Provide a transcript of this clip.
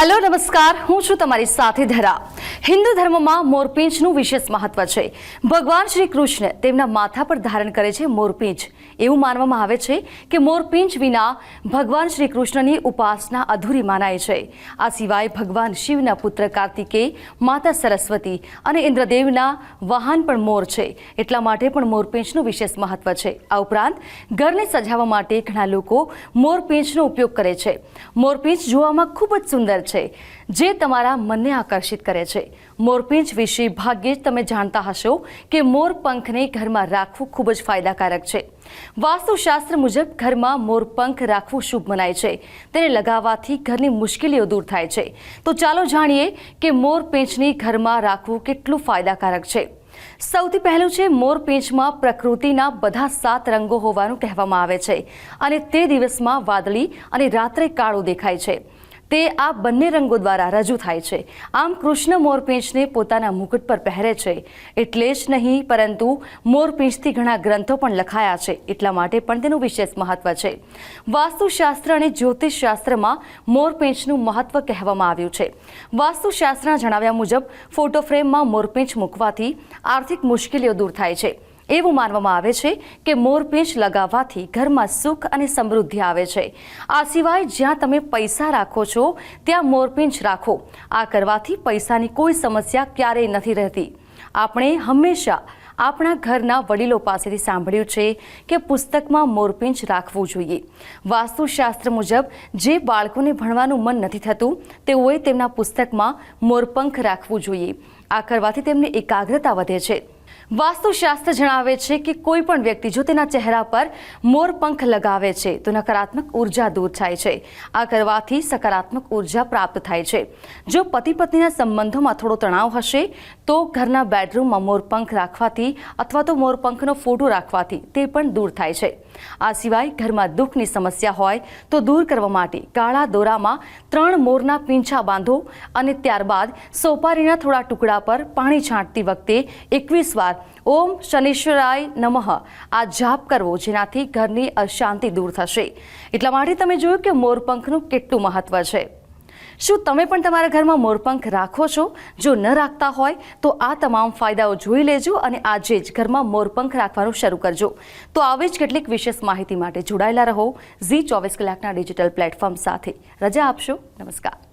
Hello, નમસ્કાર. હું છું તમારી સાથે ધરા. હિન્દુ ધર્મમાં મોરપીંચનું વિશેષ મહત્વ છે. ભગવાન શ્રી કૃષ્ણ તેમના માથા પર ધારણ કરે છે મોરપીંચ એવું માનવામાં આવે છે કે મોરપીંચ વિના ભગવાન શ્રી કૃષ્ણની ઉપાસના અધૂરી માનાય છે. આ સિવાય ભગવાન શિવના પુત્ર કાર્તિકે, માતા સરસ્વતી અને ઇન્દ્રદેવના વાહન પણ મોર છે. એટલા માટે પણ મોરપીંચનું વિશેષ મહત્વ છે. આ ઉપરાંત, ઘરને સજાવવા માટે ઘણા લોકો મોરપીંચનો ઉપયોગ કરે છે. મોરપીંછ જોવામાં ખૂબ જ સુંદર છે, જે તમારા મનને આકર્ષિત કરે છે. મોરપીંછ વિશે ભાગ્યે જ તમે જાણતા હશો કે મોરપંખને ઘરમાં રાખવું ખૂબ જ ફાયદાકારક છે. વાસ્તુશાસ્ત્ર મુજબ ઘરમાં મોરપંખ રાખવું શુભ મનાય છે. તેને લગાવવાથી ઘરની મુશ્કેલીઓ દૂર થાય છે. તો ચાલો જાણીએ કે મોરપીંછની ઘરમાં રાખવું કેટલું ફાયદાકારક છે. સૌથી પહેલું છે મોરપીંછમાં પ્રકૃતિના બધા સાત રંગો હોવાનું કહેવામાં આવે છે. અને તે દિવસમાં વાદળી અને રાત્રે કાળો દેખાય છે. તે આ બંને રંગો દ્વારા રજૂ થાય છે. આમ કૃષ્ણ મોરપીંછને પોતાના મુકુટ પર પહેરે છે. એટલે જ નહીં, પરંતુ મોરપીંછથી ઘણા ગ્રંથો પણ લખાયા છે. એટલા માટે પણ તેનું વિશેષ મહત્વ છે. વાસ્તુશાસ્ત્ર અને જ્યોતિષશાસ્ત્રમાં મોરપીંછનું મહત્વ કહેવામાં આવ્યું છે. વાસ્તુશાસ્ત્રના જણાવ્યા મુજબ, ફોટો ફ્રેમમાં મૂકવાથી આર્થિક મુશ્કેલીઓ દૂર થાય છે. એવું માનવામાં આવે છે કે મોરપીંછ લગાવવાથી ઘરમાં સુખ અને સમૃદ્ધિ આવે છે. આ સિવાય જ્યાં તમે પૈસા રાખો છો, ત્યાં મોરપીંછ રાખો. આ કરવાથી પૈસાની કોઈ સમસ્યા ક્યારેય નથી રહેતી. આપણે હંમેશા આપણા ઘરના વડીલો પાસેથી સાંભળ્યું છે કે પુસ્તકમાં મોરપીંછ રાખવું જોઈએ. વાસ્તુશાસ્ત્ર મુજબ, જે બાળકોને ભણવાનું મન નથી થતું, તેઓએ તેમના પુસ્તકમાં મોરપંખ રાખવું જોઈએ. આ કરવાથી તેમની એકાગ્રતા વધે છે. વાસ્તુશાસ્ત્ર જણાવે છે કે કોઈ પણ વ્યક્તિ જો તેના ચહેરા પર મોરપંખ લગાવે છે, તો નકારાત્મક ઊર્જા દૂર થાય છે. આ કરવાથી સકારાત્મક ઊર્જા પ્રાપ્ત થાય છે. જો પતિ પત્નીના સંબંધોમાં થોડો તણાવ હશે, તો ઘરના બેડરૂમમાં મોરપંખ રાખવાથી અથવા તો મોરપંખનો ફોટો રાખવાથી તે પણ દૂર થાય છે. આ સિવાય ઘરમાં દુઃખની સમસ્યા હોય, તો દૂર કરવા માટે કાળા દોરામાં ત્રણ મોરના પીંછા બાંધો અને ત્યારબાદ સોપારીના થોડા ટુકડા પર પાણી છાંટતી વખતે એકવીસ વાર. ઓમ શનિશ્વરાય નમઃ. આ જાપ કરવો જેનાથી ઘરની અશાંતિ દૂર થશે. એટલા માટે તમે જોયું કે મોરપંખનું કેટલું મહત્વ છે. શું તમે પણ તમારા ઘરમાં મોરપંખ રાખો છો? જો ન રાખતા હોય, તો આ તમામ ફાયદાઓ જોઈ લેજો અને આજે જ ઘરમાં મોરપંખ રાખવાનું શરૂ કરજો. તો આવી જ કેટલીક વિશેષ માહિતી માટે જોડાયેલા રહો ઝી ચોવીસ કલાકના ડિજિટલ પ્લેટફોર્મ સાથે. રજા આપશો? નમસ્કાર.